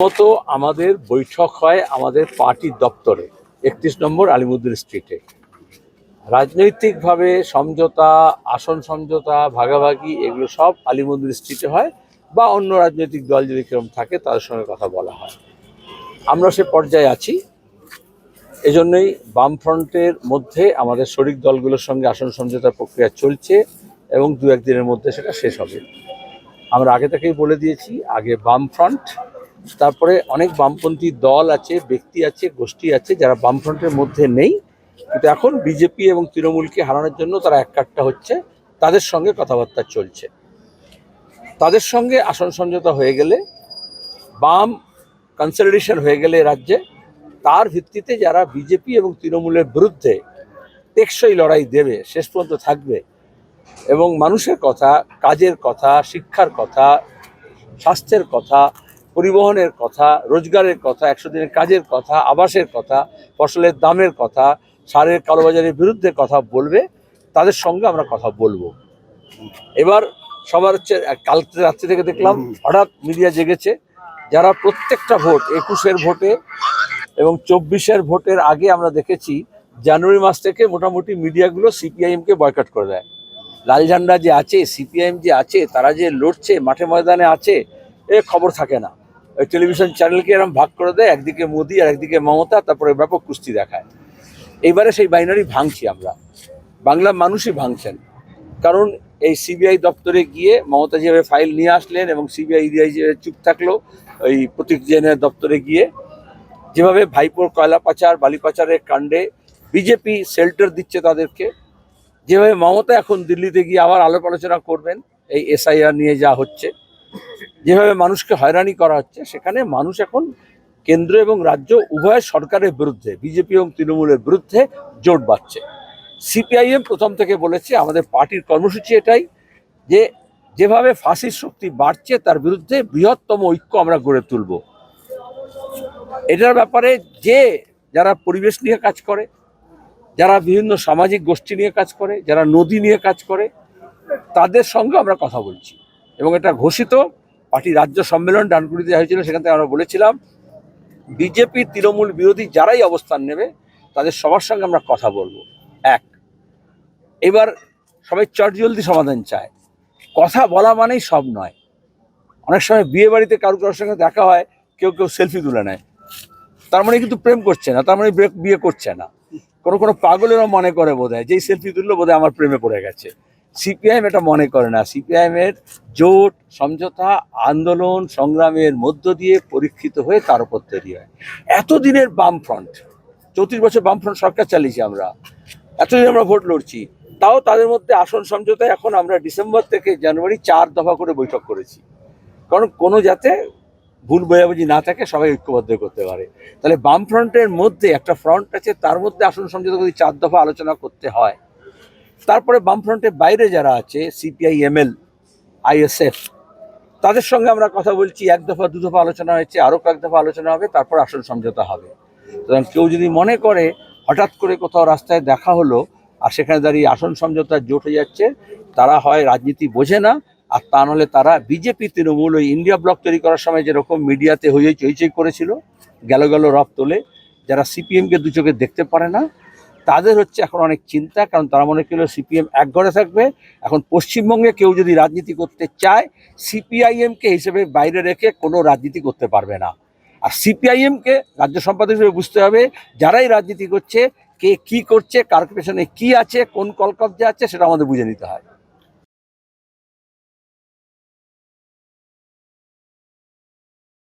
মতো আমাদের বৈঠক হয় আমাদের পার্টির দপ্তরে, একত্রিশ নম্বর আলিমুদ্দিন স্ট্রিটে। রাজনৈতিকভাবে সমঝোতা, আসন সমঝোতা, ভাগাভাগি, এগুলো সব আলিমুদ্দিন স্ট্রিটে হয় বা অন্য রাজনৈতিক দল যদি কেরম থাকে, তাদের সঙ্গে কথা বলা হয়। আমরা সে পর্যায়ে আছি। এজন্যই বামফ্রন্টের মধ্যে আমাদের শরিক দলগুলোর সঙ্গে আসন সমঝোতার প্রক্রিয়া চলছে এবং দু একদিনের মধ্যে সেটা শেষ হবে। আমরা আগে থেকেই বলে দিয়েছি, আগে বামফ্রন্ট তারপরে অনেক বামপন্থী দল আছে, ব্যক্তি আছে, গোষ্ঠী আছে যারা বামফ্রন্টের মধ্যে নেই। কিন্তু এখন বিজেপি এবং তৃণমূলকে হারানোর জন্য তারা এককাট্টা হচ্ছে। তাদের সঙ্গে কথাবার্তা চলছে। তাদের সঙ্গে আসন সমঝোতা হয়ে গেলে, বাম কনসলিডেশন হয়ে গেলে রাজ্যে, তার ভিত্তিতে যারা বিজেপি এবং তৃণমূলের বিরুদ্ধে টেকসই লড়াই দেবে, শেষ পর্যন্ত থাকবে, এবং মানুষের কথা, কাজের কথা, শিক্ষার কথা, স্বাস্থ্যের কথা পরিবহনের কথা রোজগারের কথা একশো দিনের কাজের কথা আবাসের কথা ফসলের দামের কথা সারের কালোবাজারের বিরুদ্ধে কথা বলবে তাদের সঙ্গে আমরা কথা বলব। এবার সবার হচ্ছে কালকে রাত্রি থেকে দেখলাম হঠাৎ মিডিয়া জেগেছে যারা প্রত্যেকটা ভোট একুশের ভোটে এবং চব্বিশের ভোটের আগে আমরা দেখেছি জানুয়ারি মাস থেকে মোটামুটি মিডিয়াগুলো সিপিআইএমকে বয়কট করে দেয়। লাল ঝান্ডা যে আছে সিপিআইএম যে আছে তারা যে লড়ছে মাঠে ময়দানে আছে এ খবর থাকে না। টেলিভিশন চ্যানেলকে এরকম ভাগ করে দেয়, একদিকে মোদি আর একদিকে মমতা, তারপরে ব্যাপক কুস্তি দেখায়। এইবারে সেই বাইনারি ভাঙছি আমরা। বাংলার মানুষই ভাঙছেন। কারণ এই সিবিআই দপ্তরে গিয়ে মমতা যেভাবে ফাইল নিয়ে আসলেন এবং সিবিআই ইডিআই যে চুপ থাকল, ওই প্রতীক জেনের দপ্তরে গিয়ে যেভাবে ভাইপোর কয়লা পাচার, বালি পাচারের কাণ্ডে বিজেপি শেল্টার দিচ্ছে তাদেরকে, যেভাবে মমতা এখন দিল্লিতে গিয়ে আবার আলোপ আলোচনা করবেন, এই এসআইআর নিয়ে যা হচ্ছে। যেভাবে মানুষকে হয়রানি করা হচ্ছে, সেখানে মানুষ এখন কেন্দ্র এবং রাজ্য উভয় সরকারের বিরুদ্ধে, বিজেপি এবং তৃণমূলের বিরুদ্ধে জোট বাঁধছে সিপিআইএম প্রথম থেকে বলেছে, আমাদের পার্টির কর্মসূচি এটাই যে, যেভাবে ফাঁসির শক্তি বাড়ছে, তার বিরুদ্ধে বৃহত্তম ঐক্য আমরা গড়ে তুলব। এটার ব্যাপারে যে, যারা পরিবেশ নিয়ে কাজ করে, যারা বিভিন্ন সামাজিক গোষ্ঠী নিয়ে কাজ করে, যারা নদী নিয়ে কাজ করে, তাদের সঙ্গে আমরা কথা বলছি। এবং এটা ঘোষিত পার্টি রাজ্য সম্মেলন ডানকুড়িতে হয়েছিল, সেখান থেকে আমরা বলেছিলাম, বিজেপি তৃণমূল বিরোধী যারাই অবস্থান নেবে, তাদের সবার সঙ্গে আমরা কথা বলব। এক, এবার সবাই চটজলদি সমাধান চায়। কথা বলা মানেই সব নয়। অনেক সময় বিয়ে বাড়িতে কারও কারোর সঙ্গে দেখা হয়, কেউ কেউ সেলফি তুলে নেয়। তার মানে কিন্তু প্রেম করছে না, তার মানে বিয়ে- করছে না। কোনো কোনো পাগলেরও মনে করে বোধ হয় যেই সেলফি তুললো বোধ আমার প্রেমে পড়ে গেছে। সিপিআইএম এটা মনে করে না। সিপিআইএম এর জোট, সমঝোতা, আন্দোলন, সংগ্রামের মধ্য দিয়ে পরীক্ষিত হয়ে তার উপর তৈরি হয়। এতদিনের বামফ্রন্ট, চৌত্রিশ বছর বামফ্রন্ট সরকার চালিয়েছি আমরা। এতদিন আমরা ভোট লড়ছি। তাও তাদের মধ্যে আসন সমঝোতায় এখন আমরা ডিসেম্বর থেকে জানুয়ারি চার দফা করে বৈঠক করেছি। কারণ কোনো যাতে ভুল বোঝাবুঝি না থাকে, সবাই ঐক্যবদ্ধ করতে পারে। তাহলে বামফ্রন্টের মধ্যে একটা ফ্রন্ট আছে, তার মধ্যে আসন সমঝোতা যদি চার দফা আলোচনা করতে হয় তারপরে বামফ্রন্টের বাইরে যারা আছে সিপিআই এমএল আইএসএফ তাদের সঙ্গে আমরা কথা বলছি। এক দফা, দু দফা আলোচনা হয়েছে আরও কয়েক দফা আলোচনা হবে, তারপর আসন সমঝোতা হবে। সুতরাং কেউ যদি মনে করে হঠাৎ করে কোথাও রাস্তায় দেখা হলো আর সেখানে দাঁড়িয়ে আসন সমঝোতা জোট হয়ে যাচ্ছে, তারা হয় রাজনীতি বোঝে না, আর তা নাহলে তারা বিজেপি, তৃণমূল, ওই ইন্ডিয়া ব্লক তৈরি করার সময় যেরকম মিডিয়াতে হয়ে চইচই করেছিল, গেল গেল রব তোলে, যারা সিপিএমকে দু চোখে দেখতে পারে না তাদের হচ্ছে এখন অনেক চিন্তা, কারণ তারা মনে করল সিপিএম এক ঘরে থাকবে। এখন পশ্চিমবঙ্গে কেউ যদি রাজনীতি করতে চায়, সিপিআইএমকে হিসেবে বাইরে রেখে কোনো রাজনীতি করতে পারবে না। আর সিপিআইএমকে রাজ্য সম্পাদক হিসেবে বুঝতে হবে, যারাই রাজনীতি করছে, কে কি করছে কার্পোরেশনে পেছনে কি আছে, কোন কলকব্জা আছে, সেটা আমাদের বুঝে নিতে হয়।